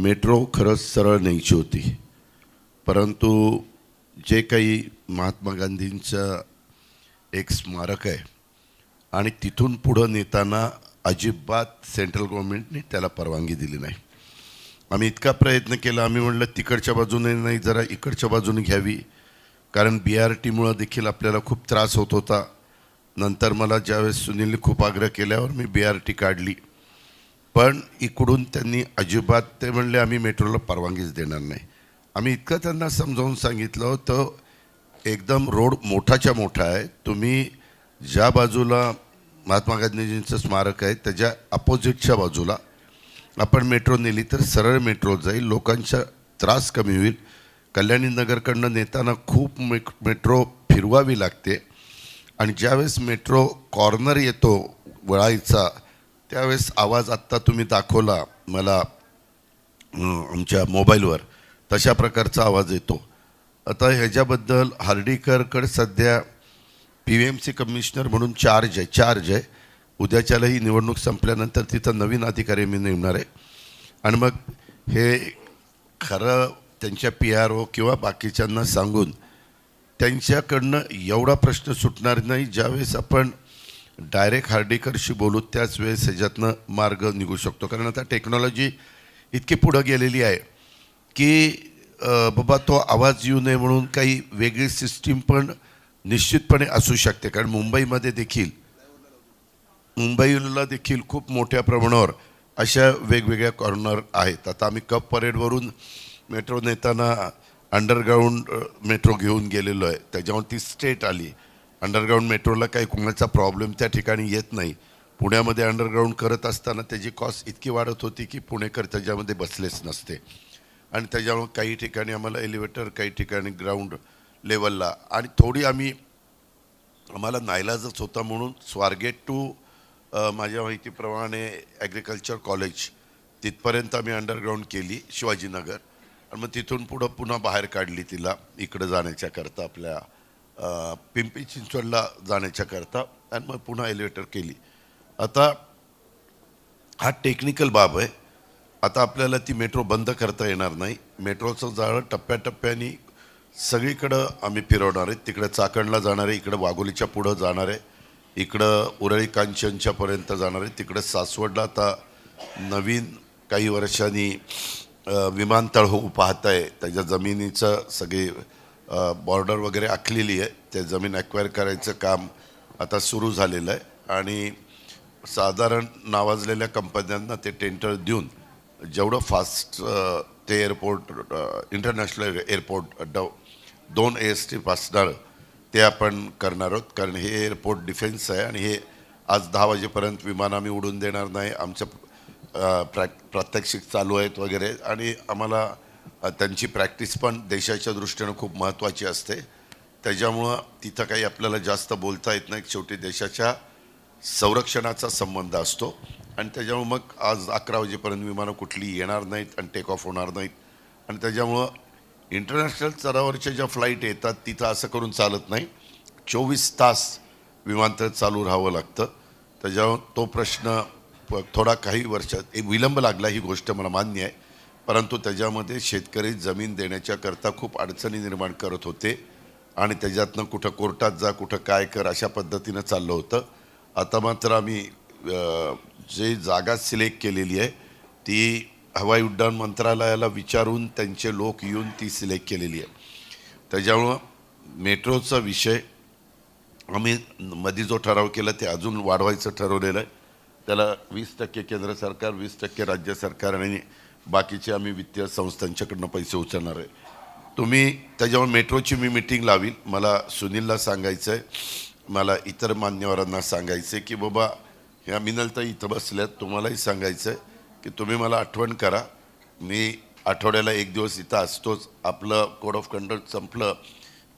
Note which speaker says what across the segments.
Speaker 1: Metro खरंच सरळ न्यायची होती. परंतु जे काही महात्मा गांधींचं एक स्मारक आहे आणि तिथून पुढं नेताना अजिबात सेंट्रल गव्हर्नमेंटने त्याला परवानगी दिली नाही. आम्ही इतका प्रयत्न केला आम्ही म्हणलं तिकडच्या बाजूने नाही जरा इकडच्या बाजूने घ्यावी. कारण बी आर टीमुळं देखील आपल्याला खूप त्रास होत होता. नंतर मला ज्यावेळेस सुनीलने खूप आग्रह केल्यावर मी बी आर टी काढली. पण इकडून त्यांनी अजिबात ते म्हणले आम्ही मेट्रोला परवानगीच देणार नाही. आम्ही इतकं त्यांना समजावून सांगितलं होतं एकदम रोड मोठाच्या मोठा आहे. तुम्ही ज्या बाजूला महात्मा गांधीजींचं स्मारक आहे त्याच्या अपोजिटच्या बाजूला आपण मेट्रो नेली तर सरळ मेट्रो जाईल लोकांचा त्रास कमी होईल. कल्याणी नगरकडनं नेताना खूप मे मेट्रो फिरवावी लागते. आणि ज्यावेळेस मेट्रो कॉर्नर येतो वळायचा त्यावेळेस आवाज आत्ता तुम्ही दाखवला मला आमच्या मोबाईलवर तशा प्रकारचा आवाज येतो. आता ह्याच्याबद्दल हर्डीकरकडे सध्या P V M C commissioner म्हणून चार्ज आहे चार्ज आहे. उद्याच्याला ही निवडणूक संपल्यानंतर तिथं नवीन अधिकारी मी नेमणार आहे. आणि मग हे खरं त्यांच्या पी आर ओ किंवा बाकीच्यांना सांगून त्यांच्याकडनं एवढा प्रश्न सुटणार नाही ज्यावेळेस आपण डायरेक्ट हार्डीकरशी बोलू त्याच वेळेस ह्याच्यातनं मार्ग निघू शकतो. कारण आता टेक्नॉलॉजी इतकी पुढं गेलेली आहे की बाबा तो आवाज येऊ नये म्हणून काही वेगळी सिस्टीम पण निश्चितपणे असू शकते. कारण मुंबईमध्ये देखील मुंबईला देखील खूप मोठ्या प्रमाणावर अशा वेगवेगळ्या कॉर्नर आहेत. आता आम्ही कप परेडवरून मेट्रो नेताना अंडरग्राऊंड मेट्रो घेऊन गेलेलो आहे. त्याच्यावर ती स्टेट आली. अंडरग्राऊंड मेट्रोला काही कुणाचा प्रॉब्लेम त्या ठिकाणी येत नाही. पुण्यामध्ये अंडरग्राऊंड करत असताना त्याची कॉस्ट इतकी वाढत होती की पुणेकर त्याच्यामध्ये बसलेच नसते. आणि त्याच्यामुळे काही ठिकाणी आम्हाला एलिव्हेटर काही ठिकाणी ग्राउंड लेवलला आणि थोडी आम्ही आम्हाला नाईलाजच होता म्हणून स्वारगेट टू माझ्या माहितीप्रमाणे ॲग्रिकल्चर कॉलेज तिथपर्यंत आम्ही अंडरग्राऊंड केली शिवाजीनगर. आणि मग तिथून पुढं पुन्हा बाहेर काढली तिला इकडं जाण्याच्याकरता आपल्या पिंपरी चिंचवडला जाण्याच्याकरता आणि मग पुन्हा एलिव्हेटर केली. आता हा टेक्निकल बाब आहे. आता आपल्याला ती मेट्रो बंद करता येणार नाही. मेट्रोचं जाळं टप्प्याटप्प्याने सगळीकडं आम्ही फिरवणार आहे. तिकडं चाकणला जाणार आहे इकडं वाघोलीच्या पुढं जाणार आहे. इकडं उरळी कांचनच्यापर्यंत जाणार आहे. तिकडं सासवडला आता नवीन काही वर्षांनी विमानतळ होऊ पाहत आहे त्याच्या जमिनीचं सगळी बॉर्डर वगैरे आखलेली आहे. ते जमीन ॲक्वायर करायचं काम आता सुरू झालेलं आहे. आणि साधारण नावाजलेल्या कंपन्यांना ते टेंडर देऊन जेवढं फास्ट ते एअरपोर्ट इंटरनॅशनल एअरपोर्ट ड दोन ए एस टी फासणार ते आपण करणार आहोत. कारण हे एअरपोर्ट डिफेन्स आहे आणि हे आज दहा वाजेपर्यंत विमान आम्ही उडून देणार नाही. आमचं अ, प्रात्यक्षिक चालू आहेत वगैरे. आणि आम्हाला त्यांची प्रॅक्टिस पण देशाच्या दृष्टीनं खूप महत्त्वाची असते. त्याच्यामुळं तिथं काही आपल्याला जास्त बोलता येत नाही. शेवटी देशाच्या संरक्षणाचा संबंध असतो. आणि त्याच्यामुळं मग आज अकरा वाजेपर्यंत विमानं कुठली येणार नाहीत आणि टेक ऑफ होणार नाहीत. आणि त्याच्यामुळं इंटरनॅशनल स्तरावरच्या ज्या फ्लाईट येतात तिथं असं करून चालत नाही. चोवीस तास विमानतळ चालू राहावं लागतं. त्याच्यावर तो प्रश्न थोडा काही वर्षात एक विलंब लागला ही गोष्ट मला मान्य आहे. परंतु त्याच्यामध्ये शेतकरी जमीन देण्याच्याकरता खूप अडचणी निर्माण करत होते आणि त्याच्यातनं कुठं कोर्टात जा कुठं काय कर अशा पद्धतीनं चाललं होतं. आता मात्र आम्ही जे जागा सिलेक्ट केलेली आहे ती हवाई उड्डाण मंत्रालयाला विचारून त्यांचे लोक येऊन ती सिलेक्ट केलेली आहे. त्याच्यामुळं मेट्रोचा विषय आम्ही मध्ये जो ठराव केला ते अजून वाढवायचं ठरवलेलं आहे. त्याला वीस टक्के केंद्र सरकार वीस टक्के राज्य सरकार आणि बाकीचे आम्ही वित्तीय संस्थांच्याकडनं पैसे उचलणार आहे. तुम्ही त्याच्यावर मेट्रोची मी मिटिंग लावील मला सुनीलला सांगायचं आहे मला इतर मान्यवरांना सांगायचं आहे की बाबा ह्या मिनलताई इथं बसल्यात तुम्हालाही सांगायचं आहे की तुम्ही मला आठवण करा. मी आठवड्याला एक दिवस इथं असतोच. आपलं कोड ऑफ कंडक्ट संपलं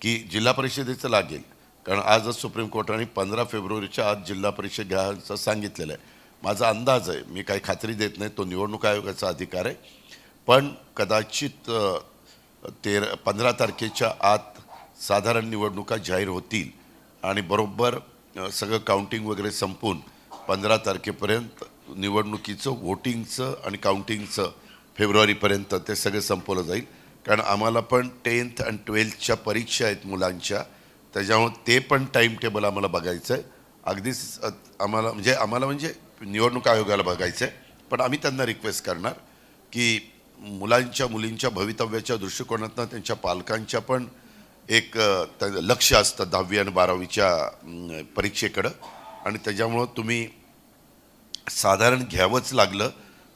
Speaker 1: की जिल्हा परिषदेचं लागेल. कारण आजच सुप्रीम कोर्टाने पंधरा फेब्रुवारीच्या आज जिल्हा परिषद घ्यायचं सांगितलेलं आहे. माझा अंदाज आहे. मी काही खात्री देत नाही. तो निवडणूक आयोगाचा अधिकार आहे. पण कदाचित तेरा पंधरा तारखेच्या आत साधारण निवडणुका जाहीर होतील आणि बरोबर सगळं काउंटिंग वगैरे संपून पंधरा तारखेपर्यंत निवडणुकीचं वोटिंगचं आणि काउंटिंगचं फेब्रुवारीपर्यंत ते सगळं संपवलं जाईल. कारण आम्हाला पण टेन्थ आणि ट्वेल्थच्या परीक्षा आहेत मुलांच्या. त्याच्यामुळे ते पण टाईम टेबल आम्हाला बघायचं आहे अगदीच आम्हाला म्हणजे आम्हाला म्हणजे निवडणूक आयोगाला बघायचं आहे पण आम्ही त्यांना रिक्वेस्ट करणार की मुलांच्या मुलींच्या भवितव्याच्या दृष्टिकोनातनं त्यांच्या पालकांच्या पण एक त्या- लक्ष असतं दहावी आणि बारावीच्या परीक्षेकडं. आणि त्याच्यामुळं तुम्ही साधारण घ्यावंच लागलं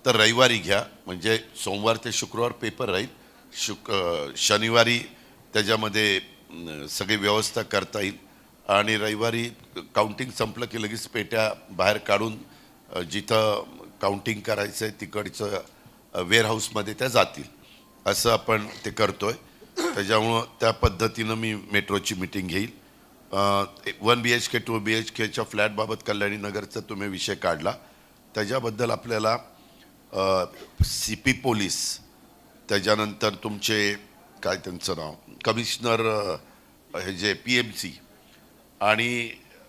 Speaker 1: तर रविवारी घ्या. म्हणजे सोमवार ते शुक्रवार पेपर राहील. शुक शनिवारी त्याच्यामध्ये सगळी व्यवस्था करता येईल. आणि रविवारी काउंटिंग संपलं की लगेच पेट्या बाहेर काढून जिथं काउंटिंग करायचं आहे तिकडचं वेअरहाऊसमध्ये त्या जातील. असं आपण ते करतो आहे त्याच्यामुळं त्या पद्धतीनं मी मेट्रोची मिटिंग घेईल. One B H K two B H केच्या फ्लॅटबाबत कल्याणी नगरचा तुम्ही विषय काढला. त्याच्याबद्दल आपल्याला सी पी पोलीस त्याच्यानंतर तुमचे काय त्यांचं नाव कमिशनर हे जे पी एम सी आणि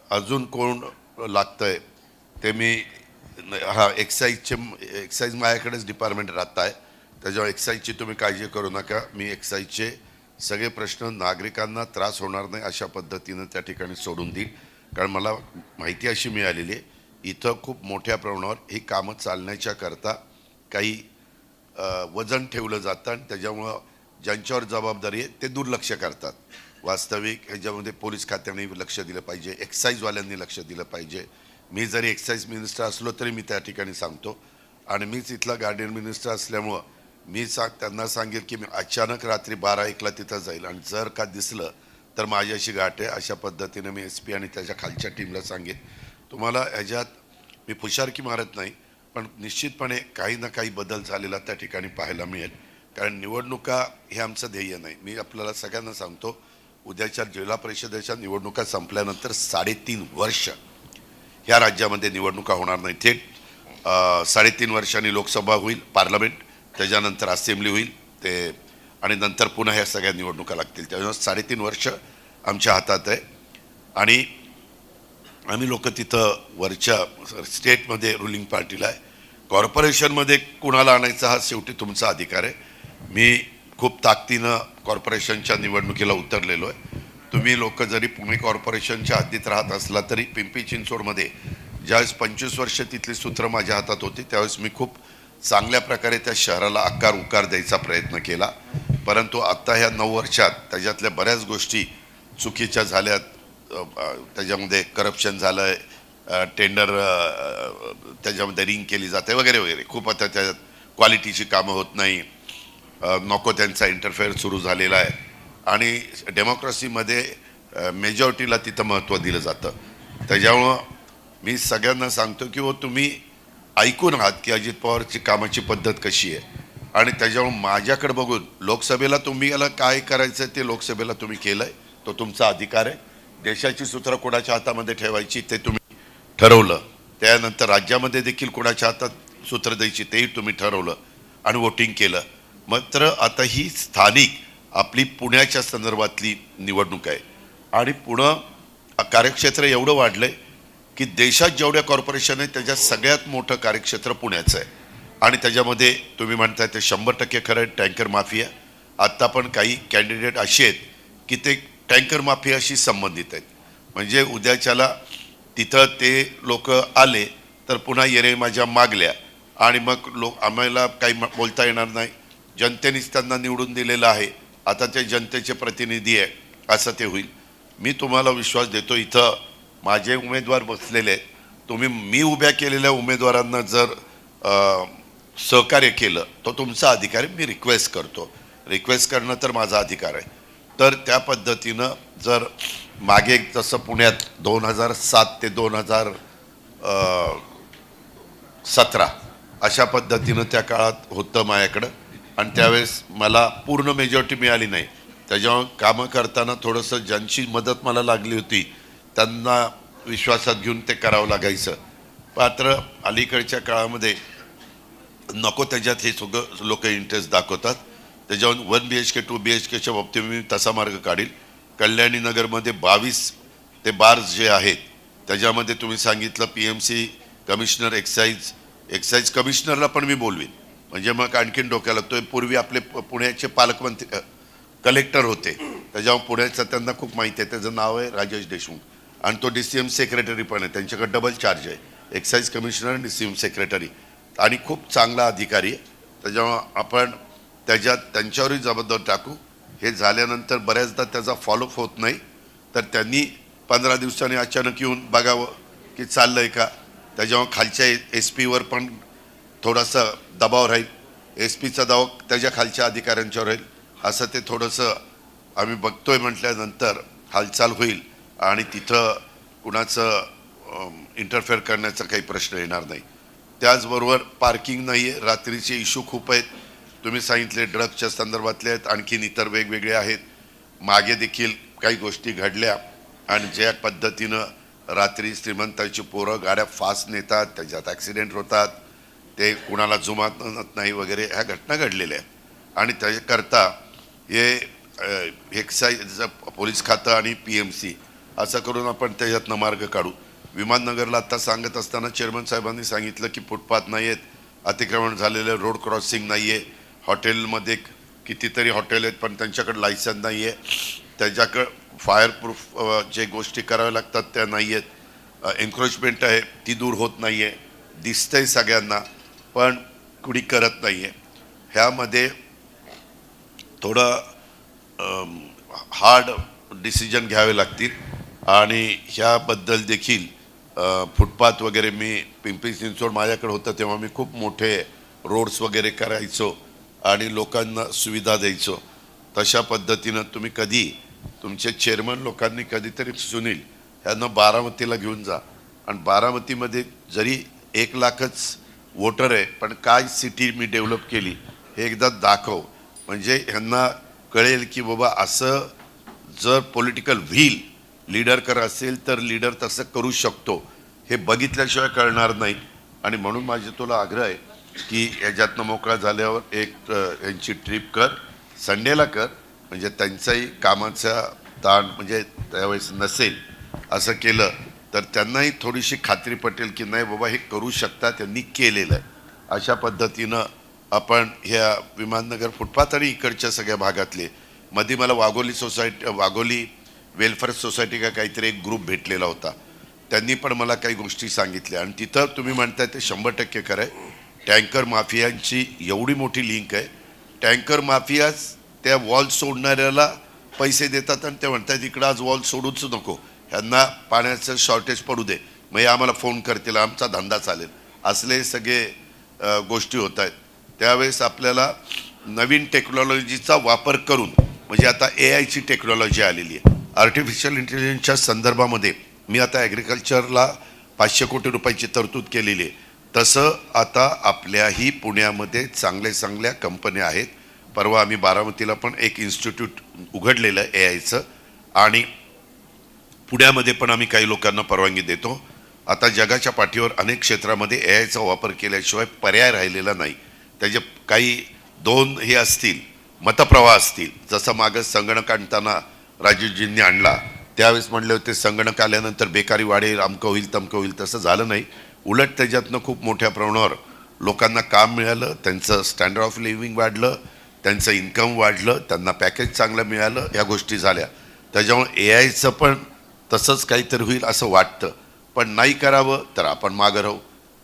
Speaker 1: अजून कोण लागतं आहे ते मी हा एक्साईजचे एक्साईज माझ्याकडेच डिपार्टमेंट राहत आहे. त्याच्यामुळे एक्साईजची तुम्ही काळजी करू नका. मी एक्साईजचे सगळे प्रश्न नागरिकांना त्रास होणार नाही अशा पद्धतीनं त्या ठिकाणी सोडून देईल कारण मला माहिती अशी मिळालेली आहे इथं खूप मोठ्या प्रमाणावर ही कामं चालण्याच्या करता काही वजन ठेवलं जातं आणि त्याच्यामुळं ज्यांच्यावर जबाबदारी आहे ते दुर्लक्ष करतात. वास्तविक ह्याच्यामध्ये पोलीस खात्याने लक्ष दिलं पाहिजे एक्साईजवाल्यांनी लक्ष दिलं पाहिजे. मी जरी एक्साईज मिनिस्टर असलो तरी मी त्या ठिकाणी सांगतो. आणि मीच इथला गार्डियन मिनिस्टर असल्यामुळं मी सांग त्यांना सांगेल की मी अचानक रात्री बारा एकला तिथं जाईल. आणि जर का दिसलं तर माझ्याशी गाठ आहे. अशा पद्धतीने मी एस पी आणि त्याच्या खालच्या टीमला सांगेन. तुम्हाला ह्याच्यात मी फुशारकी मारत नाही पण निश्चितपणे काही ना काही बदल झालेला त्या ठिकाणी पाहायला मिळेल. कारण निवडणुका हे आमचं ध्येय नाही. मी आपल्याला सगळ्यांना सांगतो उद्याच्या जिल्हा परिषदेच्या निवडणुका संपल्यानंतर साडेतीन वर्ष ह्या राज्यामध्ये निवडणुका होणार नाही थेट साडेतीन वर्षांनी लोकसभा होईल पार्लमेंट त्याच्यानंतर असेंब्ली होईल ते आणि नंतर पुन्हा ह्या सगळ्या निवडणुका लागतील. त्यामुळे साडेतीन वर्ष आमच्या हातात आहे. आणि आम्ही लोक तिथं वरच्या स्टेटमध्ये रुलिंग पार्टीला आहे. कॉर्पोरेशनमध्ये कुणाला आणायचा हा शेवटी तुमचा अधिकार आहे. मी खूप ताकदीनं कॉर्पोरेशनच्या निवडणुकीला उतरलेलो आहे. तुम्ही लोक जरी पुणे कॉर्पोरेशनच्या हद्दीत राहत असला तरी पिंपरी चिंचवडमध्ये ज्यावेळेस पंचवीस वर्ष तिथली सूत्र माझ्या हातात होती त्यावेळेस मी खूप चांगल्या प्रकारे त्या शहराला आकार उकार द्यायचा प्रयत्न केला. परंतु आत्ता ह्या नऊ वर्षात त्याच्यातल्या बऱ्याच गोष्टी चुकीच्या झाल्यात. त्याच्यामध्ये करप्शन झालं आहे टेंडर त्याच्यामध्ये रिंग केली जाते वगैरे वगैरे. खूप आता त्याच्यात क्वालिटीची कामं होत नाही. नको त्यांचा इंटरफेअर सुरू झालेला आहे. आणि डेमोक्रेसीमध्ये मेजॉरिटीला तिथं महत्त्व दिलं जातं. त्याच्यामुळं मी सगळ्यांना सांगतो की हो तुम्ही ऐकून आहात की अजित पवारची कामाची पद्धत कशी आहे. आणि त्याच्यामुळे माझ्याकडे बघून लोकसभेला तुम्ही याला काय करायचं ते लोकसभेला तुम्ही केलंय तो तुमचा अधिकार आहे. देशाची सूत्र कोणाच्या हातामध्ये ठेवायची ते तुम्ही ठरवलं. त्यानंतर राज्यामध्ये देखील कोणाच्या हातात सूत्र द्यायची तेही तुम्ही ठरवलं आणि वोटिंग केलं. मात्र आता ही स्थानिक आपली पुण्याच्या संदर्भातली निवडणूक आहे. आणि पुणं कार्यक्षेत्र एवढं वाढलंय की देशात जेवढ्या कॉर्पोरेशन आहेत त्याच्यात सगळ्यात मोठं कार्यक्षेत्र पुण्याचं आहे. आणि त्याच्यामध्ये तुम्ही म्हणताय ते शंभर टक्के खरं टँकर माफिया. आत्ता पण काही कॅन्डिडेट असे आहेत की ते टँकर माफियाशी संबंधित आहेत. म्हणजे उद्याच्याला तिथं ते लोक आले तर पुन्हा येरे माझ्या मागल्या. आणि मग लोक आम्हाला काही म- बोलता येणार नाही. जनतेनेच त्यांना निवडून दिलेलं आहे. आता ते जनतेचे प्रतिनिधी आहे असं ते होईल. मी तुम्हाला विश्वास देतो इथं माझे उमेदवार बसलेले तुम्ही मी उभ्या केलेल्या उमेदवारांना जर सहकार्य केलं तो तुमचा अधिकार आहे मी रिक्वेस्ट करतो. रिक्वेस्ट करणं तर माझा अधिकार आहे. तर त्या पद्धतीनं जर मागे जसं पुण्यात दोन हजार सात ते दोन हजार सतरा अशा पद्धतीनं त्या काळात होतं माझ्याकडं. आणि त्यावेळेस मला पूर्ण मेजॉरिटी मिळाली नाही. त्याच्यामुळे कामं करताना थोडंसं ज्यांची मदत मला लागली होती त्यांना विश्वासात घेऊन ते करावं लागायचं. मात्र अलीकडच्या काळामध्ये नको त्याच्यात हे सगळं लोक इंटरेस्ट दाखवतात. त्याच्यावर one B H K two B H केच्या बाबतीत मी तसा मार्ग काढील. कल्याणी नगरमध्ये बावीस ते बार्स जे आहेत त्याच्यामध्ये तुम्ही सांगितलं P M C commissioner excise excise कमिशनरला पण मी बोलवीन. म्हणजे मग आणखीन डोक्याला तो पूर्वी आपले पुण्याचे पालकमंत्री कलेक्टर होते. त्याच्यावर पुण्याचं त्यांना खूप माहिती आहे. त्याचं नाव आहे राजेश देशमुख. आणि तो डी सी एम सेक्रेटरी पण आहे. त्यांच्याकडे डबल चार्ज आहे. एक्साईज कमिशनर आणि डी सी एम सेक्रेटरी आणि खूप चांगला अधिकारी आहे. त्याच्यामुळं आपण त्याच्यात त्यांच्यावरही जबाबदार टाकू. हे झाल्यानंतर बऱ्याचदा त्याचा फॉलोअप होत नाही. तर त्यांनी पंधरा दिवसांनी अचानक येऊन बघावं की चाललं आहे का? त्याच्यामुळे खालच्या एस पीवर पण थोडासा दबाव राहील. एस पीचा दबाव त्याच्या खालच्या अधिकाऱ्यांच्यावर राहील. असं ते थोडंसं आम्ही बघतोय म्हटल्यानंतर हालचाल होईल आणि तिथं कुणाचं इंटरफेअर करण्याचा काही प्रश्न येणार नाही. त्याचबरोबर पार्किंग नाही आहे रात्रीचे इश्यू खूप आहेत. तुम्ही सांगितले ड्रग्सच्या संदर्भातले आहेत. आणखीन इतर वेगवेगळे आहेत. मागे देखील काही गोष्टी घडल्या आणि ज्या पद्धतीनं रात्री श्रीमंताची पोरं गाड्या फास्ट नेतात त्याच्यात ॲक्सिडेंट होतात. ते कुणाला जुमात नाही वगैरे ह्या घटना घडलेल्या आहेत. आणि त्याकरता हे एक्साईज पोलीस खातं आणि पी एम सी असं करून आपण त्याच्यातनं मार्ग काढू. विमाननगरला आत्ता सांगत असताना चेअरमन साहेबांनी सांगितलं की फुटपाथ नाही आहेत अतिक्रमण झालेलं रोड क्रॉसिंग नाही आहे. हॉटेलमध्ये कितीतरी हॉटेल आहेत पण त्यांच्याकडे लायसन नाही आहे. त्याच्याकडं फायर प्रूफ जे गोष्टी कराव्या लागतात त्या नाही आहेत. एन्क्रोचमेंट आहे ती दूर होत नाही आहे. दिसतंय सगळ्यांना. पण कुणी करत नाही आहे ह्यामध्ये थोडं हार्ड डिसिजन घ्यावे लागतील. आणि ह्याबद्दल देखील फुटपाथ वगैरे मी पिंपरी चिंचवड माझ्याकडे होतं तेव्हा मी खूप मोठे रोड्स वगैरे करायचो आणि लोकांना सुविधा द्यायचो. तशा पद्धतीनं तुम्ही कधी तुमचे चेअरमन लोकांनी कधीतरी सुनील ह्यांना बारामतीला घेऊन जा. आणि बारामतीमध्ये जरी एक लाखच वोटर आहे पण काय सिटी मी डेव्हलप केली हे एकदा दाखव. म्हणजे ह्यांना कळेल की बाबा असं जर पॉलिटिकल व्हील लीडर कर असेल तर लीडर तसं करू शकतो. हे बघितल्याशिवाय कळणार नाही. आणि म्हणून माझे तुला आग्रह आहे की याच्यातनं मोकळा झाल्यावर एक यांची ट्रिप कर संडेला कर. म्हणजे त्यांचाही कामाचा ताण म्हणजे त्यावेळेस नसेल असं केलं. तर त्यांनाही थोडीशी खात्री पटेल की नाही बाबा हे करू शकता त्यांनी केलेलं आहे. अशा पद्धतीनं आपण ह्या विमाननगर फुटपाथ आणि इकडच्या सगळ्या भागातले मध्ये मला Wagholi society Wagholi welfare society का काहीतरी एक ग्रुप भेटलेला होता. त्यांनी पण मला काही गोष्टी सांगितल्या. आणि तिथं तुम्ही म्हणताय ते शंभर टक्के खरं आहे. टँकर माफियांची एवढी मोठी लिंक आहे. टँकर माफियाच त्या वॉल सोडणाऱ्याला पैसे देतात आणि ते म्हणतात इकडं आज वॉल सोडूच नको. ह्यांना पाण्याचं शॉर्टेज पडू दे. मग हे आम्हाला फोन करतील आमचा धंदा चालेल. असले सगळे गोष्टी होत आहेत. त्यावेळेस आपल्याला नवीन टेक्नॉलॉजीचा वापर करून म्हणजे आता ए आयची टेक्नॉलॉजी आलेली आहे. आर्टिफिशियल इंटेलिजन्सच्या संदर्भामध्ये मी आता ॲग्रिकल्चरला पाचशे कोटी रुपयाची तरतूद केलेली आहे. तसं आता आपल्याही पुण्यामध्ये चांगल्या चांगल्या कंपन्या आहेत. परवा आम्ही बारामतीला पण एक इन्स्टिट्यूट उघडलेलं आहे ए आयचं आणि पुण्यामध्ये पण आम्ही काही लोकांना परवानगी देतो. आता जगाच्या पाठीवर अनेक क्षेत्रामध्ये ए आयचा वापर केल्याशिवाय पर्याय राहिलेला नाही. त्याचे काही दोन हे असतील मतप्रवाह असतील. जसं मागं संगणक आणताना राजीवजींनी आणला. त्यावेळेस म्हणले होते संगणक आल्यानंतर बेकारी वाढेल अमकं होईल तमकं होईल तसं झालं नाही. उलट त्याच्यातनं खूप मोठ्या प्रमाणावर लोकांना काम मिळालं त्यांचं स्टँडर्ड ऑफ लिव्हिंग वाढलं त्यांचं इन्कम वाढलं त्यांना पॅकेज चांगलं मिळालं या गोष्टी झाल्या. त्याच्यामुळे ए आयचं पण तसंच काहीतरी होईल असं वाटतं. पण नाही करावं तर आपण मागं राहू.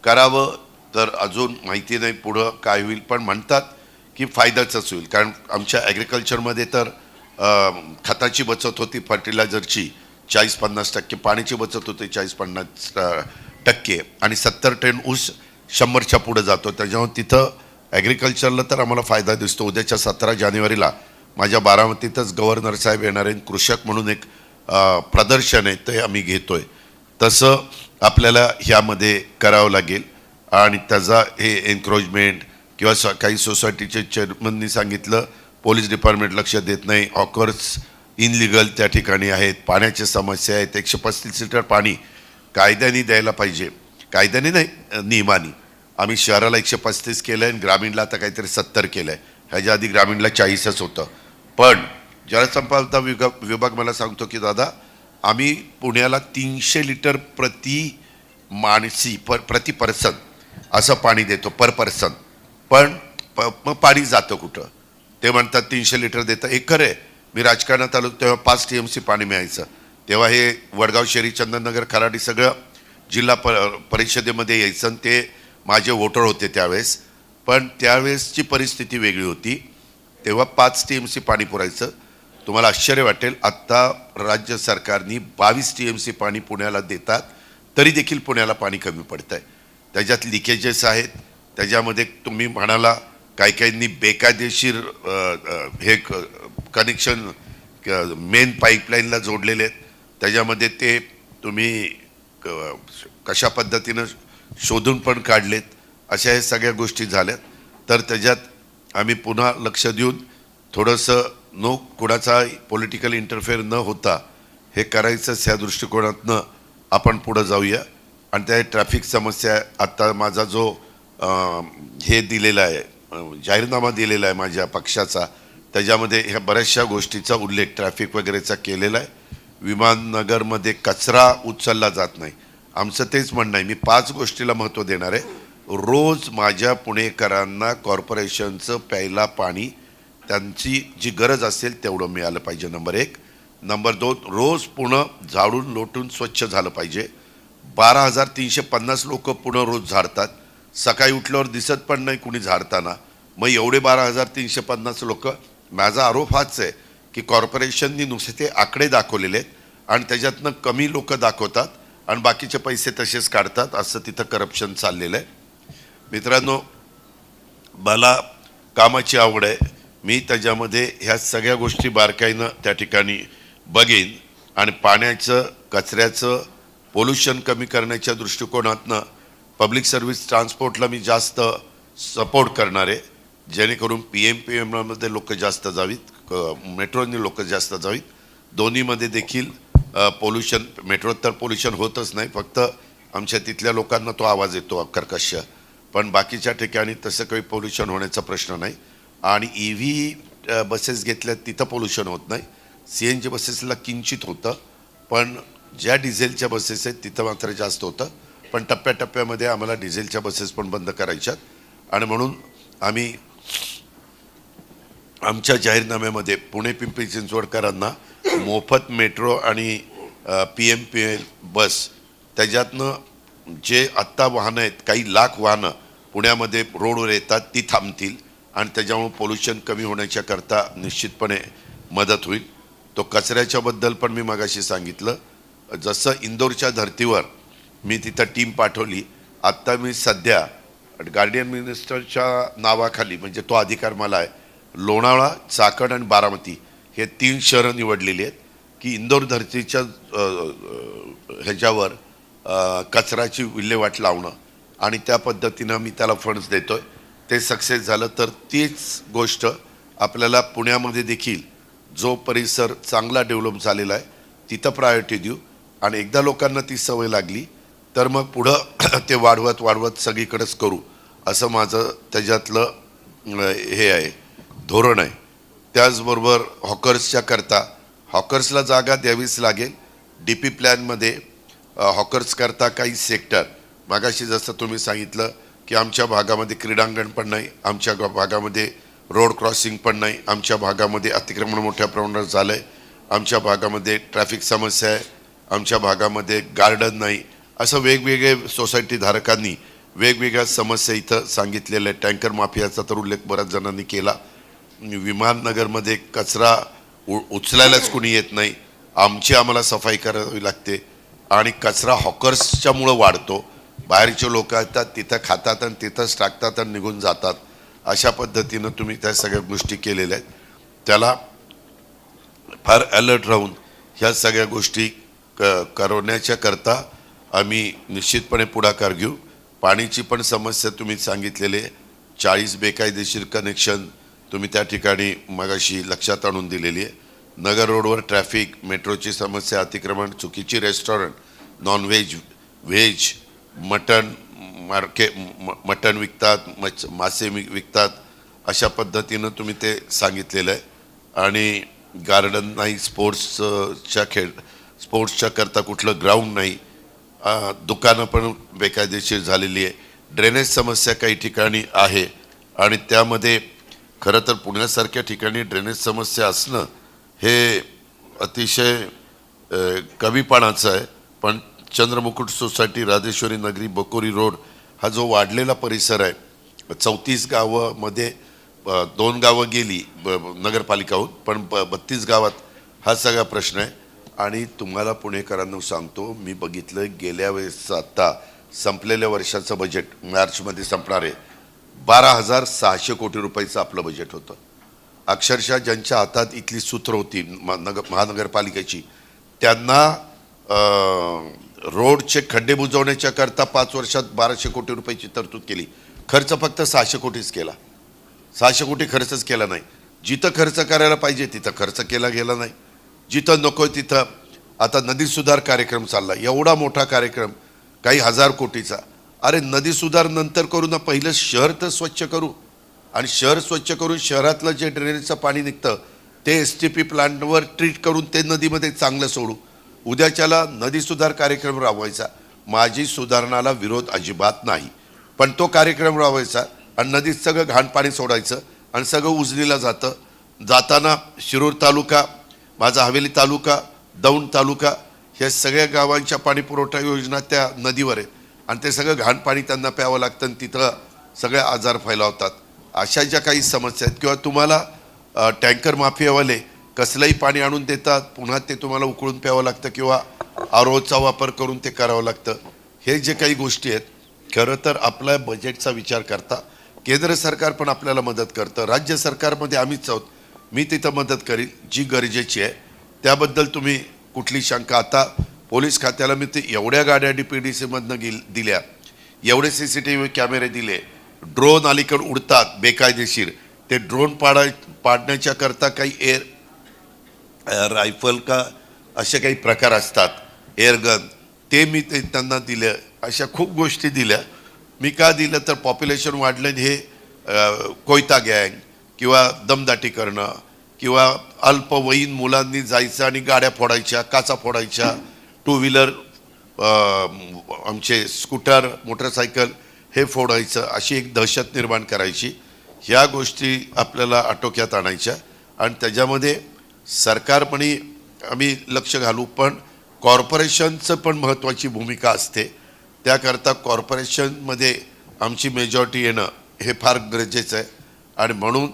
Speaker 1: करावं तर अजून माहिती नाही पुढं काय होईल पण म्हणतात की फायद्याचंच होईल. कारण आमच्या ॲग्रिकल्चरमध्ये तर खताची बचत होती फर्टिलायझरची चाळीस पन्नास टक्के पाण्याची बचत होते चाळीस पन्नास टक्के. आणि सत्तर टन ऊस शंभरच्या पुढं जातो. त्याच्यामुळे तिथं ॲग्रिकल्चरला तर आम्हाला फायदा दिसतो. उद्याच्या सतरा जानेवारीला माझ्या बारामतीतच गव्हर्नर साहेब येणार आहेत. कृषक म्हणून एक प्रदर्शन आहे ते आम्ही घेतो आहे तसं आपल्याला ह्यामध्ये करावं लागेल. आणि त्याचा हे एन्क्रोचमेंट किंवा स काही सोसायटीचे चेअरमननी सांगितलं पोलीस डिपार्टमेंट लक्ष देत नाही. ऑकर्स इनलिगल त्या ठिकाणी आहेत. पाण्याच्या समस्या आहेत एकशे पस्तीस लिटर पाणी कायद्याने द्यायला पाहिजे. कायद्याने नाही नियमाने. आम्ही शहराला एकशे पस्तीस केलं आहे आणि ग्रामीणला आता काहीतरी सत्तर केलं आहे ह्याच्या आधी ग्रामीणला चाळीसच होतं. पण जलसंपदा विभाग विभाग मला सांगतो की दादा आम्ही पुण्याला तीनशे लिटर प्रति माणसी पर प्रति पर्सन असं पाणी देतो पर पर्सन पण प मग पाणी जातं कुठं? ते म्हणतात तीनशे लिटर देतं. एक खरं आहे मी राजकारणात आलो तेव्हा पाच टी एम सी पाणी मिळायचं. तेव्हा हे वडगाव शेरी चंदननगर खराडी सगळं जिल्हा प परिषदेमध्ये यायचं आणि ते माझे वोटर होते त्यावेळेस. पण त्यावेळेसची परिस्थिती वेगळी होती. तेव्हा पाच टी एम सी पाणी पुरायचं. तुम्हाला आश्चर्य वाटेल. आत्ता राज्य सरकारनी बावीस टी एम सी पाणी पुण्याला देतात तरी देखील पुण्याला पाणी कमी पडतं आहे त्याच्यात लिकेजेस आहेत. त्याच्यामध्ये तुम्ही म्हणाला काही काहींनी बेकायदेशीर हे कनेक्शन मेन पाईपलाईनला जोडलेले आहेत. त्याच्यामध्ये ते तुम्ही कशा पद्धतीनं शोधून पण काढलेत अशा हे सगळ्या गोष्टी झाल्यात. तर त्याच्यात आम्ही पुन्हा लक्ष देऊन थोडंसं नो कुणाचा पॉलिटिकल इंटरफेअर न होता हे करायचंच ह्या दृष्टिकोनातनं आपण पुढं जाऊया. आणि त्या ट्रॅफिक समस्या आत्ता माझा जो हे दिलेला आहे जाहीरनामा दिलेला आहे माझ्या पक्षाचा त्याच्यामध्ये ह्या बऱ्याचशा गोष्टीचा उल्लेख ट्रॅफिक वगैरेचा केलेला आहे. विमाननगरमध्ये कचरा उचलला जात नाही. आमचं तेच म्हणणं आहे. मी पाच गोष्टीला महत्त्व देणार आहे. रोज माझ्या पुणेकरांना कॉर्पोरेशनचं प्यायला पाणी त्यांची जी गरज असेल तेवढं मिळालं पाहिजे नंबर एक. नंबर दोन रोज पुणं झाडून लोटून स्वच्छ झालं पाहिजे. बारा हजार तीनशे पन्नास लोक पुणं रोज झाडतात. सकाळी उठल्यावर दिसत पण नाही कुणी झाडताना. मग एवढे बारा हजार तीनशे पन्नास लोक माझा आरोप हाच आहे की कॉर्पोरेशननी नुसते ते आकडे दाखवलेले आहेत आणि त्याच्यातनं कमी लोक दाखवतात आणि बाकीचे पैसे तसेच काढतात असं तिथं करप्शन चाललेलं आहे. मित्रांनो मला कामाची आवड आहे. मी त्याच्यामध्ये ह्या सगळ्या गोष्टी बारकाईनं त्या ठिकाणी बघेन. आणि पाण्याचं कचऱ्याचं पोल्युशन कमी करण्याच्या दृष्टिकोनातनं पब्लिक सर्व्हिस ट्रान्सपोर्टला मी जास्त सपोर्ट करणार आहे. जेणेकरून पी एम पी एममध्ये लोक जास्त जावीत मेट्रोनी लोक जास्त जावीत. दोन्हीमध्ये देखील पोल्युशन मेट्रोत तर पोल्युशन होतच नाही फक्त आमच्या तिथल्या लोकांना तो आवाज येतो कर्कश पण बाकीच्या ठिकाणी तसं काही पोल्युशन होण्याचा प्रश्न नाही. आणि ई व्ही बसेस घेतल्या तिथं पोल्युशन होत नाही. सी एन जी बसेसला किंचित होतं पण ज्या डिझेलच्या बसेस आहेत तिथं मात्र जास्त होतं. पण टप्प्याटप्प्यामध्ये आम्हाला डिझेलच्या बसेस पण बंद करायच्यात. आणि म्हणून आम्ही आमच्या जाहीरनाम्यामध्ये पुणे पिंपरी चिंचवडकरांना मोफत मेट्रो आणि P M P L bus त्याच्यातनं जे आत्ता वाहनं आहेत काही लाख वाहनं पुण्यामध्ये रोडवर येतात ती थांबतील. आणि त्याच्यामुळे पोल्युशन कमी होण्याच्या करता निश्चितपणे मदत होईल. तो कचऱ्याच्याबद्दल पण मी मगाशी सांगितलं. जसं इंदोरच्या धर्तीवर मी तिथं टीम पाठवली आत्ता मी सध्या गार्डियन मिनिस्टरच्या नावाखाली म्हणजे तो अधिकार मला आहे लोणावळा चाकण आणि बारामती हे तीन शहरं निवडलेली आहेत की इंदोर धर्तीच्या ह्याच्यावर कचऱ्याची विल्हेवाट लावणं. आणि त्या पद्धतीनं मी त्याला फंड्स आहे ते सक्सेस झालं तर तीच गोष्ट आपल्याला पुण्यामध्ये देखील जो परिसर चांगला डेव्हलप झालेला आहे तिथं प्रायोरिटी देऊ. आणि एकदा लोकांना ती सवय लागली तर मग पुढं ते वाढवत वाढवत सगळीकडेच करू. असं माझं त्याच्यातलं हे आहे धोरण आहे. त्याचबरोबर हॉकर्सच्या करता हॉकर्सला जागा द्यावीच लागेल. डी पी प्लॅनमध्ये हॉकर्स करता काही सेक्टर मागाशी जसं तुम्ही सांगितलं की आमच्या भागामध्ये क्रीडांगण पण नाही आमच्या भागामध्ये रोड क्रॉसिंग पण नाही आमच्या भागामध्ये अतिक्रमण मोठ्या प्रमाणात झालं आहे आमच्या भागामध्ये ट्रॅफिक समस्या आहे आमच्या भागामध्ये गार्डन नाही असं वेगवेगळे सोसायटी धारकांनी वेगवेगळ्या समस्या इथं सांगितलेल्या आहेत. टँकर माफियाचा तर उल्लेख बऱ्याच जणांनी केला. विमाननगरमध्ये कचरा उ उचलायलाच कुणी येत नाही. आमची आम्हाला सफाई करावी लागते. आणि कचरा हॉकर्सच्यामुळं वाढतो. बाहेरचे लोक येतात तिथं खातात आणि तिथंच टाकतात आणि निघून जातात. अशा पद्धतीनं तुम्ही त्या सगळ्या गोष्टी केलेल्या आहेत. त्याला फार अलर्ट राहून ह्या सगळ्या गोष्टी क करवण्याच्या करता आम्ही निश्चितपणे पुढाकार घेऊ. पाणीची पण समस्या तुम्ही सांगितलेले चाळीस बेकायदेशीर कनेक्शन तुम्ही त्या ठिकाणी मगाशी लक्षात आणून दिलेली आहे. नगर रोडवर ट्रॅफिक मेट्रोची समस्या अतिक्रमण चुकीची restaurant non veg veg mutton मार्के म- मटण विकतात मच मासे विकतात अशा पद्धतीनं तुम्ही ते सांगितलेलं आहे. आणि गार्डन नाही स्पोर्ट्सच्या खेळ स्पोर्ट्सच्या करता कुठलं ग्राउंड नाही. दुकानं पण बेकायदेशीर झालेली आहे. ड्रेनेज समस्या काही ठिकाणी आहे. आणि त्यामध्ये खरं तर पुण्यासारख्या ठिकाणी ड्रेनेज समस्या असणं हे अतिशय कमीपणाचं आहे. पण चंद्रमुकुट सोसायटी राजेश्वरी नगरी बकोरी रोड हा जो वाढलेला परिसर आहे चौतीस गावामध्ये दोन गावं गेली ब- ब- नगरपालिकाहून पण ब बत्तीस गावात हा सगळा प्रश्न आहे. आणि तुम्हाला पुणेकरांना सांगतो मी बघितलं गेल्या वेळेस आत्ता संपलेल्या वर्षाचं बजेट मार्चमध्ये संपणार आहे. बारा हजार सहाशे कोटी रुपयाचं आपलं बजेट होतं. अक्षरशः ज्यांच्या हातात इथली सूत्र होती म- नगर महानगरपालिकेची त्यांना रोडचे खड्डे बुजवण्याच्या करता पाच वर्षात बाराशे कोटी रुपयाची तरतूद केली. खर्च फक्त सहाशे कोटीच केला. सहाशे कोटी खर्चच केला नाही. जिथं खर्च करायला पाहिजे तिथं खर्च केला गेला नाही. जिथं नको तिथं आता नदी सुधार कार्यक्रम चालला. एवढा मोठा कार्यक्रम काही हजार कोटीचा. अरे नदी सुधार नंतर करू ना पहिलं शहर तर स्वच्छ करू. आणि शहर स्वच्छ करून शहरातलं जे ड्रेनेजचं पाणी निघतं ते एस टी पी प्लांटवर ट्रीट करून ते नदीमध्ये चांगलं सोडू. उद्याच्याला नदी सुधार कार्यक्रम राबवायचा. माझी सुधारणाला विरोध अजिबात नाही. पण तो कार्यक्रम राबवायचा आणि नदीत सगळं घाण पाणी सोडायचं आणि सगळं उजनीला जातं. जाताना शिरूर तालुका माझा हवेली तालुका दौंड तालुका ह्या सगळ्या गावांच्या पाणी पुरवठा योजना त्या नदीवर आहे आणि ते सगळं घाण पाणी त्यांना प्यावं लागतं आणि तिथं सगळे आजार फैलावतात. अशा ज्या काही समस्या आहेत किंवा तुम्हाला टँकर माफियावाले कसलंही पाणी आणून देतात पुन्हा ते तुम्हाला उकळून प्यावं लागतं किंवा आरोचा वापर करून ते करावं लागतं. हे जे काही गोष्टी आहेत खरं तर आपल्या बजेटचा विचार करता. केंद्र सरकार पण आपल्याला मदत करतं. राज्य सरकारमध्ये आम्हीच आहोत. मी तिथं मदत करीन जी गरजेची आहे. त्याबद्दल तुम्ही कुठली शंका. आता पोलीस खात्याला मी ते एवढ्या गाड्या डी पी डी सीमधनं गेल दिल्या. एवढे सी सी टी व्ही कॅमेरे दिले. ड्रोन अलीकडे उडतात बेकायदेशीर. ते ड्रोन पाडाय पाडण्याच्या करता काही एअर रायफल का असे काही प्रकार असतात एअरगन ते मी ते त्यांना दिलं अशा खूप गोष्टी दिल्या. मी का दिलं तर पॉप्युलेशन वाढलं हे कोयता गँग किंवा दमदाटी करणं किंवा अल्पवयीन मुलांनी जायचं आणि गाड्या फोडायच्या काचा फोडायच्या टू व्हीलर आमचे स्कूटर मोटरसायकल हे फोडायचं अशी एक दहशत निर्माण करायची. ह्या गोष्टी आपल्याला आटोक्यात आणायच्या. आणि त्याच्यामध्ये सरकारपणी आम्ही लक्ष घालू पण कॉर्पोरेशनचं पण महत्त्वाची भूमिका असते. त्याकरता कॉर्पोरेशनमध्ये आमची मेजॉरिटी येणं हे फार गरजेचं आहे. आणि म्हणून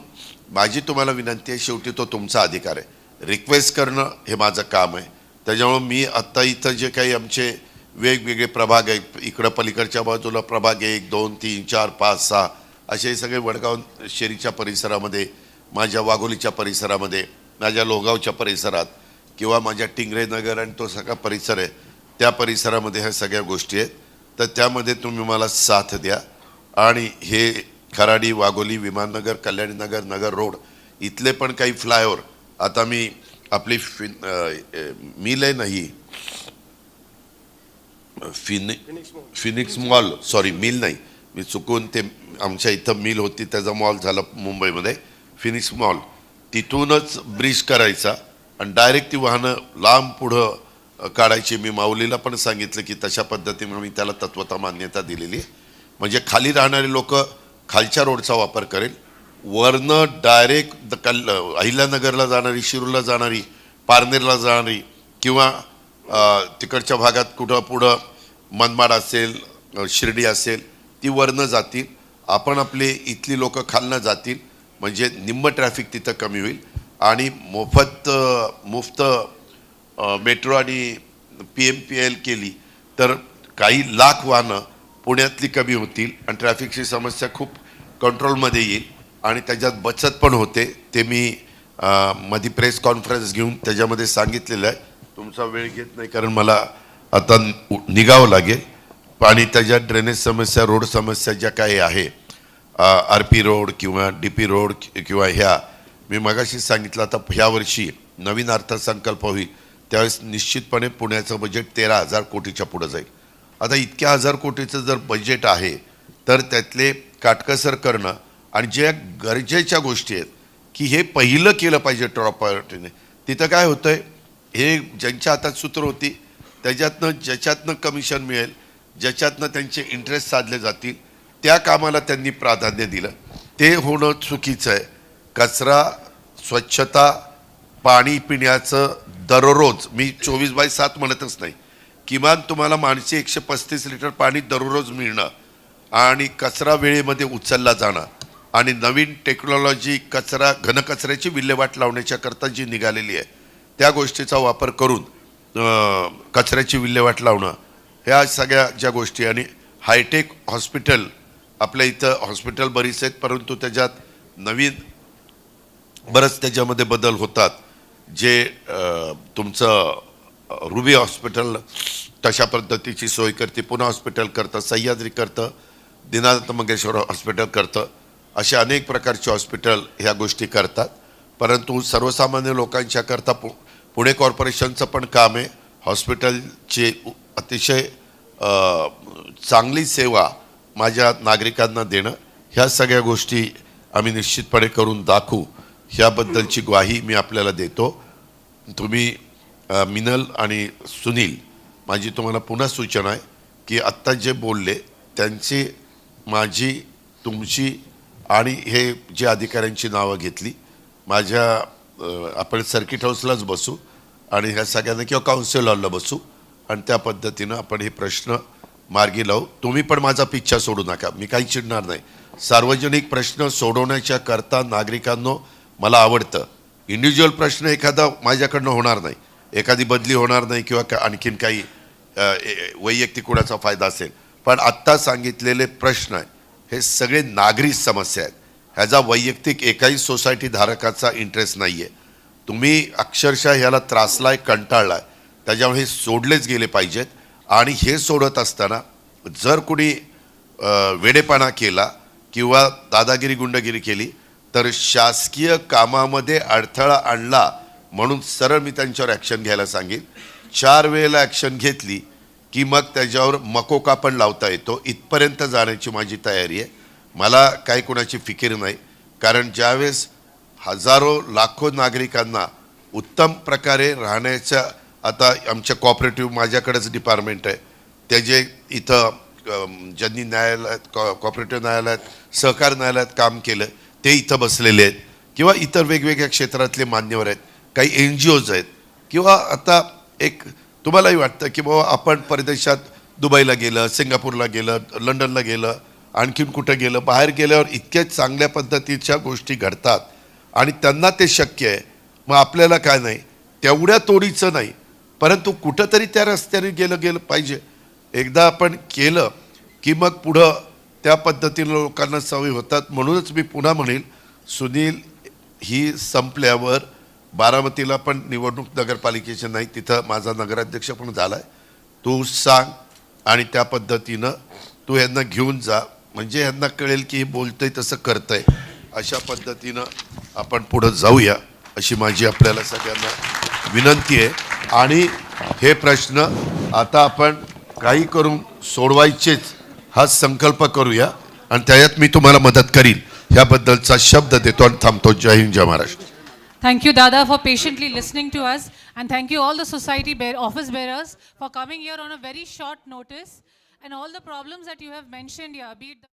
Speaker 1: माझी तुम्हाला विनंती आहे शेवटी तो तुमचा अधिकार आहे. रिक्वेस्ट करणं हे माझं काम आहे. त्याच्यामुळं मी आत्ता इथं जे काही आमचे वेगवेगळे प्रभाग आहेत इकडं पलीकडच्या बाजूला प्रभाग एक दोन तीन चार पाच सहा असे सगळे वडगाव शेरीच्या परिसरामध्ये माझ्या वाघोलीच्या परिसरामध्ये माझ्या लोगावच्या परिसरात किंवा माझ्या टिंगरे नगर आणि तो सगळा परिसर आहे त्या परिसरामध्ये ह्या सगळ्या गोष्टी आहेत. तर त्यामध्ये तुम्ही मला साथ द्या. आणि हे खराडी वाघोली विमाननगर कल्याणनगर नगर रोड इथले पण काही फ्लायओव्हर आता मी आपली फिन मिल आहे नाही. फिनि फिनिक्स मॉल सॉरी मिल नाही. मी चुकून ते आमच्या इथं मिल होती त्याचा मॉल झाला मुंबईमध्ये. फिनिक्स मॉल तिथूनच ब्रिज करायचा. आणि डायरेक्ट ती वाहनं लांब पुढं काढायची. मी माऊलीला पण सांगितलं की तशा पद्धतीने मी त्याला तत्वता मान्यता दिलेली. आहे म्हणजे खाली राहणारे लोक खालच्या रोडचा वापर करेल. वरनं डायरेक्ट द कल अहिल्यानगरला जाणारी शिरूरला जाणारी पारनेरला जाणारी किंवा तिकडच्या भागात कुठं पुढं मनमाड असेल शिर्डी असेल ती वरनं जातील. आपण आपले इथली लोक खालनं जातील. म्हणजे निम्म ट्रॅफिक तिथं कमी होईल. आणि मोफत मुफ्त मेट्रो आणि पी एम पी एल केली तर काही लाख वाहनं पुण्यातली कमी होतील आणि ट्रॅफिकची समस्या खूप कंट्रोलमध्ये येईल. आणि त्याच्यात बचत पण होते. ते मी मध्ये प्रेस कॉन्फरन्स घेऊन त्याच्यामध्ये सांगितलेलं आहे. तुमचा वेळ घेत नाही कारण मला आता निघावं लागेल. आणि त्याच्यात ड्रेनेज समस्या रोड समस्या ज्या काही आहे आर पी रोड किंवा डी पी रोड किंवा ह्या मी मगाशी सांगितलं आता ह्या वर्षी नवीन अर्थसंकल्प होईल त्यावेळेस निश्चितपणे पुण्याचं बजेट तेरा हजार कोटीच्या पुढं जाईल. आता इतक्या हजार कोटीचं जर बजेट आहे तर त्यातले काटकसर करणं आणि ज्या गरजेच्या गोष्टी आहेत की हे पहिलं केलं पाहिजे टॉप प्रायोरिटीने तिथं काय होतं आहे हे ज्यांच्या हातात सूत्र होती त्याच्यातनं ज्याच्यातनं कमिशन मिळेल ज्याच्यातनं त्यांचे इंटरेस्ट साधले जातील त्या कामाला त्यांनी प्राधान्य दिलं. ते होणं चुकीचं आहे. कचरा स्वच्छता पाणी पिण्याचं दररोज मी चोवीस बाय सात म्हणतच नाही. किमान तुम्हाला माणसे एकशे पस्तीस लिटर पाणी दररोज मिळणं आणि कचरा वेळेमध्ये उचलला जाणं आणि नवीन टेक्नॉलॉजी कचरा घनकचऱ्याची विल्हेवाट लावण्याच्या करता जी निघालेली आहे त्या गोष्टीचा वापर करून कचऱ्याची विल्हेवाट लावणं ह्या सगळ्या ज्या गोष्टी आणि हायटेक हॉस्पिटल आपल्या इथं हॉस्पिटल बरीच आहेत परंतु त्याच्यात नवीन बरंच त्याच्यामध्ये बदल होतात. जे तुमचं रुबी हॉस्पिटल तशा पद्धतीची सोय करते पुणे हॉस्पिटल करतं सह्याद्री करतं दिनानाथ मंगेश्वर हॉस्पिटल करतं असे अनेक प्रकारचे हॉस्पिटल ह्या गोष्टी करतात. परंतु सर्वसामान्य लोकांच्याकरता पु पुणे कॉर्पोरेशनचं पण काम आहे. हॉस्पिटलची अतिशय चांगली सेवा माझ्या नागरिकांना देणं ह्या सगळ्या गोष्टी आम्ही निश्चितपणे करून दाखवू. ह्याबद्दलची ग्वाही मी आपल्याला देतो. तुम्ही मिनल आणि सुनील माझी तुम्हाला पुन्हा सूचना आहे की आत्ता जे बोलले त्यांची माझी तुमची आणि हे जे अधिकाऱ्यांची नावं घेतली माझ्या आपण सर्किट हाऊसलाच बसू आणि ह्या सगळ्यांना किंवा काउन्सिल हॉलला बसू आणि त्या पद्धतीनं आपण हे प्रश्न मार्गी लावू. तुम्ही पण माझा पिच्छा सोडू नका. मी काही चिडणार नाही. सार्वजनिक प्रश्न सोडवण्याच्या करता नागरिकांनो मला आवडतं. इंडिव्हिज्युअल प्रश्न एखादा माझ्याकडनं होणार नाही. एखादी बदली होणार नाही किंवा का- आणखीन काही वैयक्तिक कुणाचा फायदा असेल. पण आत्ता सांगितलेले प्रश्न हे सगळे नागरी समस्या आहेत. ह्याचा वैयक्तिक एकाही सोसायटी धारकाचा इंटरेस्ट नाही आहे तुम्ही अक्षरशः ह्याला त्रासलाय कंटाळलाय. त्याच्यामुळे हे सोडलेच गेले पाहिजेत. आणि हे सोडत असताना जर कुणी वेडेपणा केला किंवा दादागिरी गुंडगिरी केली तर शासकीय कामामध्ये अडथळा आणला म्हणून सरळ मी त्यांच्यावर ॲक्शन घ्यायला सांगेन. चार वेळेला ॲक्शन घेतली की मग त्याच्यावर मकोका पण लावता येतो. इथपर्यंत जाण्याची माझी तयारी आहे. मला काही कोणाची फिकीर नाही. कारण ज्यावेळेस हजारो लाखो नागरिकांना उत्तम प्रकारे राहण्याच्या आता आमच्या कॉपरेटिव्ह माझ्याकडेच डिपार्टमेंट आहे. ते जे इथं ज्यांनी न्यायालयात कॉ कॉपरेटिव्ह न्यायालयात सहकार न्यायालयात काम केलं ते इथं बसलेले आहेत. किंवा इतर वेगवेगळ्या क्षेत्रातले मान्यवर आहेत. काही एन जी ओज आहेत. किंवा आता एक तुम्हालाही वाटतं की बाबा आपण परदेशात दुबईला गेलं सिंगापूरला गेलं लंडनला गेलं आणखीन कुठं गेलं बाहेर गेल्यावर इतक्या चांगल्या पद्धतीच्या गोष्टी घडतात. आणि त्यांना ते शक्य आहे. मग आपल्याला काय नाही? तेवढ्या तोडीचं नाही. परंतु कुठंतरी त्या रस्त्याने गेलं गेलं पाहिजे. एकदा आपण केलं की मग पुढं त्या पद्धतीनं लोकांना सवय होतात. म्हणूनच मी पुन्हा म्हणेल सुनील ही संपल्यावर बारामतीला पण निवडणूक नगरपालिकेची नाही तिथं माझा नगराध्यक्ष पण झाला आहे तू सांग आणि त्या पद्धतीनं तू यांना घेऊन जा. म्हणजे यांना कळेल की हे बोलतंय तसं करतंय. अशा पद्धतीनं आपण पुढं जाऊया अशी माझी आपल्याला सगळ्यांना विनंती आहे. आणि हे प्रश्न आता आपण काही करून सोडवायचेच हा संकल्प करूया आणि त्याच्यात मी तुम्हाला मदत करीन ह्याबद्दलचा शब्द देतो आणि थांबतो जय हिंद जय महाराष्ट्र
Speaker 2: थँक्यू दादा for patiently listening to us and thank you all the society bear office bearers for coming here on a very short notice and all the problems that you have mentioned या bit